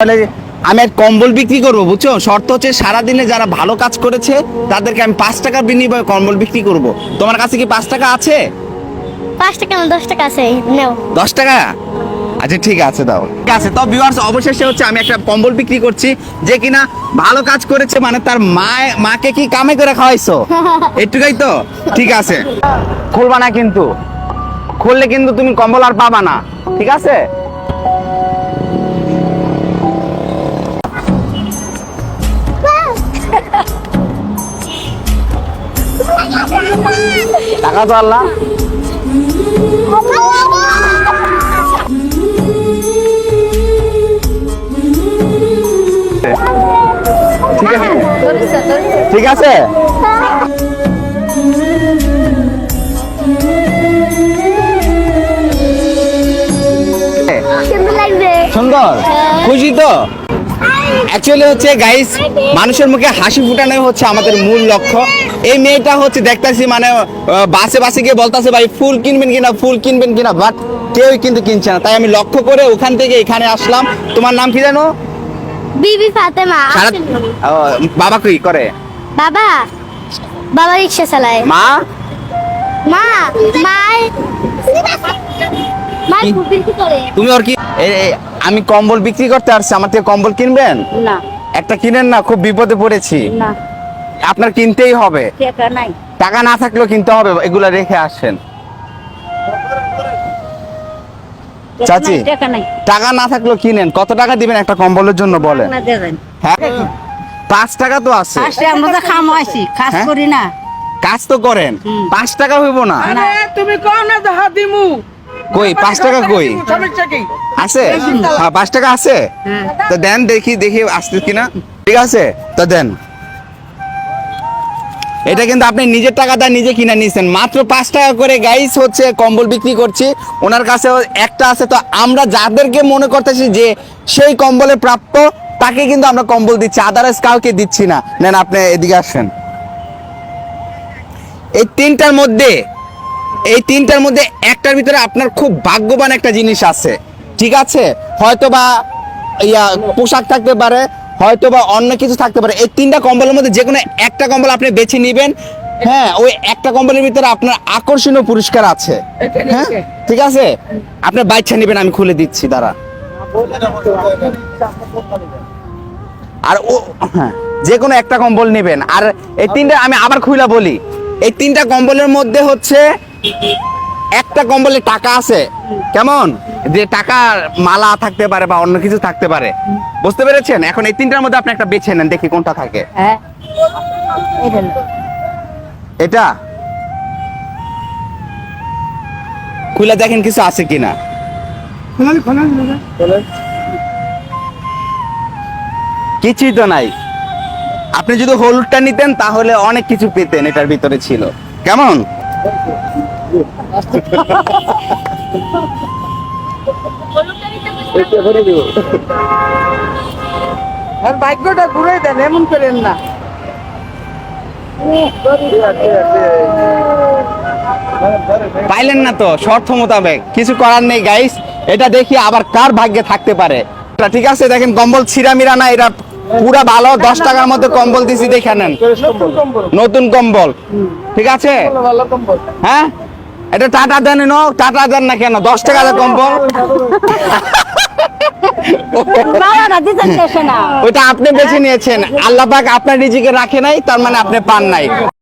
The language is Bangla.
আমি এক কম্বল বিক্রি করব বুঝছ? শর্ত হচ্ছে সারাদিনে যারা ভালো কাজ করেছে তাদেরকে আমি পাঁচ টাকার বিনিময়ে কম্বল বিক্রি করব। তোমার কাছে কি পাঁচ টাকা আছে? পাঁচ টাকা না দশ টাকা আছে নেও। দশ টাকা? আচ্ছা ঠিক আছে দাও। ঠিক আছে তো ভিউয়ার্স অবশেষে হচ্ছে আমি একটা কম্বল বিক্রি করছি যে কিনা ভালো কাজ করেছে মানে তার মা মাকে কি কামে করে খাওয়াইছো? একটুকাই তো? ঠিক আছে। খুলবা না কিন্তু। খুললে কিন্তু তুমি কম্বল আর পাবা না। ঠিক আছে? টাকা তো আল্লাহ ঠিক আছে ঠিক আছে সুন্দর লাগবে সুন্দর খুশি তো অ্যাকচুয়ালি হচ্ছে গাইস মানুষের মুখে হাসি ফুটানো হচ্ছে আমাদের মূল লক্ষ্য। এই মেয়েটা হচ্ছে দেখতাছি মানে বাসে বাসে গিয়ে বলতাছে ভাই ফুল কিনবেন কিনা ফুল কিনবেন কিনা? বাট কেউই কিন্তু কিনছে না। তাই আমি লক্ষ্য করে ওখান থেকে এখানে আসলাম। তোমার নাম কি জানো? বিবি ফাতেমা বাবা কি করে। বাবা বাবা রিক্সা চালায়। মা? মা মা মা তুমি ওর কি আমি কম্বল বিক্রি করতে আসছি আমার থেকে কম্বল কিনবেন? না। একটা কিনেন না খুব বিপদে পড়েছি। না। আপনার কিনতেই হবে। টাকা নাই। টাকা না থাকলেও কিনতে হবে এগুলো রেখে আসেন। চাচি। টাকা নাই। টাকা না থাকলেও কিনেন। কত টাকা দিবেন একটা কম্বলের জন্য বলেন? না দেবেন। হ্যাঁ। পাঁচ টাকা তো আছে। আসলে আমরা তো খাম আছি খাস হ্যাঁ? করি না। কাজ তো করেন। পাঁচ টাকা হইব না। তুমি কও না দিমু? কই পাঁচ টাকা কই? আছে? হ্যাঁ পাঁচ টাকা আছে? হ্যাঁ। তো দেন দেখি দেখি আসছে কিনা। ঠিক আছে তো দেন। এটা কিন্তু আপনি নিজের টাকা দিয়ে নিজে কিনে নিয়েছেন মাত্র পাঁচ টাকা করে গাইস হচ্ছে কম্বল বিক্রি করছি। ওনার কাছে একটা আছে তো আমরা যাদেরকে মনে করতেছি যে সেই কম্বলে প্রাপ্য তাকে কিন্তু আমরা কম্বল দিচ্ছি। আদারওয়াইজ কাউকে দিচ্ছি না। নেন আপনি এদিকে আসেন। এই তিনটার মধ্যে এই তিনটার মধ্যে একটার ভিতরে আপনার খুব ভাগ্যবান একটা জিনিস আছে। ঠিক আছে? হয়তো বা ইয়া পোশাক থাকতে পারে হয়তো বা অন্য কিছু থাকতে পারে। এই তিনটা কম্বলের মধ্যে যে কোনো একটা কম্বল আপনি বেছে নেবেন। হ্যাঁ ওই একটা কম্বলের ভিতরে আপনার আকর্ষণীয় পুরস্কার আছে। হ্যাঁ ঠিক আছে? আপনার বাচ্চা নেবেন, আমি খুলে দিচ্ছি, দাঁড়া। আর ও হ্যাঁ যে কোনো একটা কম্বল নেবেন। আর এই তিনটা আমি আবার খুইলা বলি। এই তিনটা কম্বলের মধ্যে হচ্ছে একটা কম্বলে টাকা আছে? কেমন? যে টাকার মালা থাকতে পারে বা অন্য কিছু থাকতে পারে। বুঝতে পেরেছেন? এখন এই তিনটার মধ্যে আপনি একটা বেছে নেন দেখি কোনটা থাকে। হ্যাঁ। এটা এটা? খুলে দেখেন কিছু আছে কিনা। কিছুই তো নাই। আপনি যদি হলুদটা নিতেন তাহলে অনেক কিছু পেতেন এটার ভিতরে ছিল। কেমন? আর ভাগ্যটা ঘুরে দেন এমন করেন না। পাইলেন না তো শর্ত মোতাবেক। কিছু করার নেই গাইস এটা দেখি আবার কার ভাগ্যে থাকতে পারে। ঠিক আছে দেখেন কম্বল ছিঁড়ামিরা না এটা পুরা ভালো দশ টাকার মধ্যে কম্বল দিছি দেখে নেন। নতুন কম্বল। ঠিক আছে? ভালো ভালো কম্বল। হ্যাঁ? এটা টাটা দেন নো টাটা দেন না কেন? দশ টাকা কম ওইটা আপনি বেছে নিয়েছেন। আল্লাহ পাক আপনার নিজেকে রাখে নাই তার মানে আপনি পান নাই।